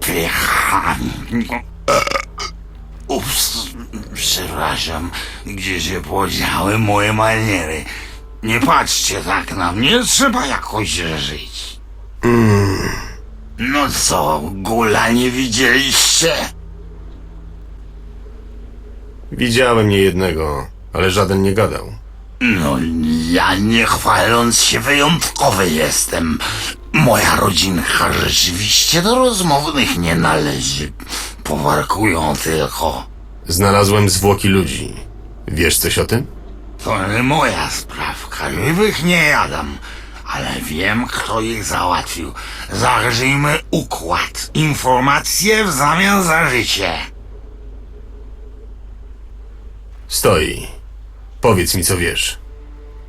Pychanie. Ups, przepraszam, gdzie się podziały moje maniery. Nie patrzcie tak na mnie, trzeba jakoś żyć. No co, gula nie widzieliście? Widziałem niejednego, ale żaden nie gadał. No, ja nie chwaląc się wyjątkowy jestem. Moja rodzinka rzeczywiście do rozmownych nie należy. Powarkują tylko. Znalazłem zwłoki ludzi. Wiesz coś o tym? To nie moja sprawka, żywych nie jadam. Ale wiem, kto ich załatwił. Zagrzyjmy układ. Informacje w zamian za życie. Stoi. Powiedz mi, co wiesz.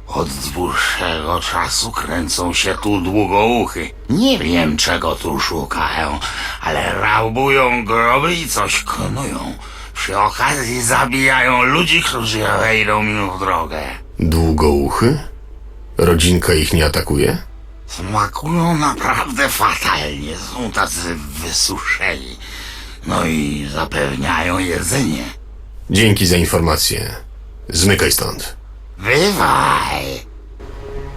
Od dłuższego czasu kręcą się tu długouchy. Nie wiem, czego tu szukają, ale rabują groby i coś konują. Przy okazji zabijają ludzi, którzy wejdą im w drogę. Długouchy? Rodzinka ich nie atakuje? Smakują naprawdę fatalnie, są tacy wysuszeni. No i zapewniają jedzenie. Dzięki za informację. Zmykaj stąd. Bywaj!